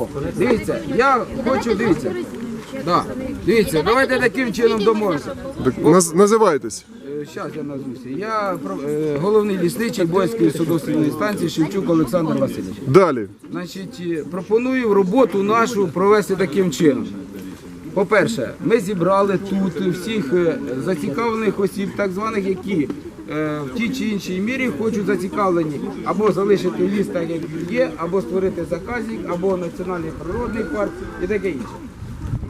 О, дивіться, я хочу, дивіться. Да. Дивіться, давайте таким чином домовимося. Так, наз- називайтесь. Зараз я назвуся. Я про- е, головний лісничий Бойської судової станції Шевчук Олександр Васильович. Далі. Значить, е, пропоную роботу нашу провести таким чином. По-перше, ми зібрали тут всіх е, зацікавлених осіб, так званих, які е, в тій чи іншій мірі хочуть зацікавлені або залишити ліс так, як він є, або створити заказник, або національний природний парк і таке інше.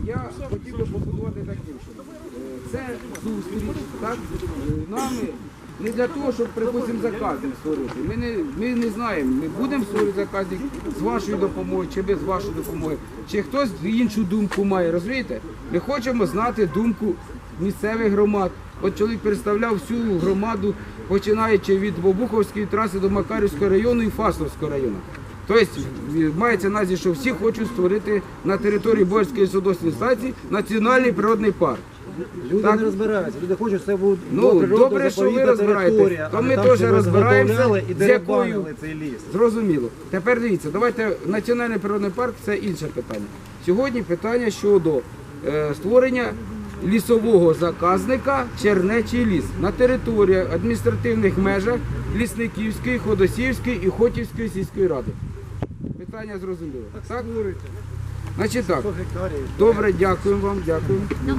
Я хотів би побудувати таким чином. Е, Це зустріч так, е, нами не для того, щоб припустимо заказник створити. Ми не, ми не знаємо, ми будемо створити заказник з вашою допомогою чи без вашої допомоги, чи хтось іншу думку має. Розумієте? Ми хочемо знати думку місцевих громад. От чоловік представляв всю громаду, починаючи від Бобуховської траси до Макарівського району і Фастовського району. Тобто мається на увазі, що всі хочуть створити на території Борської судової станції національний природний парк. Люди Так. не розбираються, люди хочуть, щоб це був Ну, добре, що ви заповідна розбираєтесь. То ми теж розбираємося, і з якою- цей ліс. Зрозуміло. Тепер дивіться, давайте національний природний парк це інше питання. Сьогодні питання щодо е, створення лісового заказника Чернечий ліс на території адміністративних межах Лісниківської, Ходосівської і Хотівської сільської ради. Питання зрозуміло. Так? Значить так. Добре, дякуємо вам, дякую. Ну,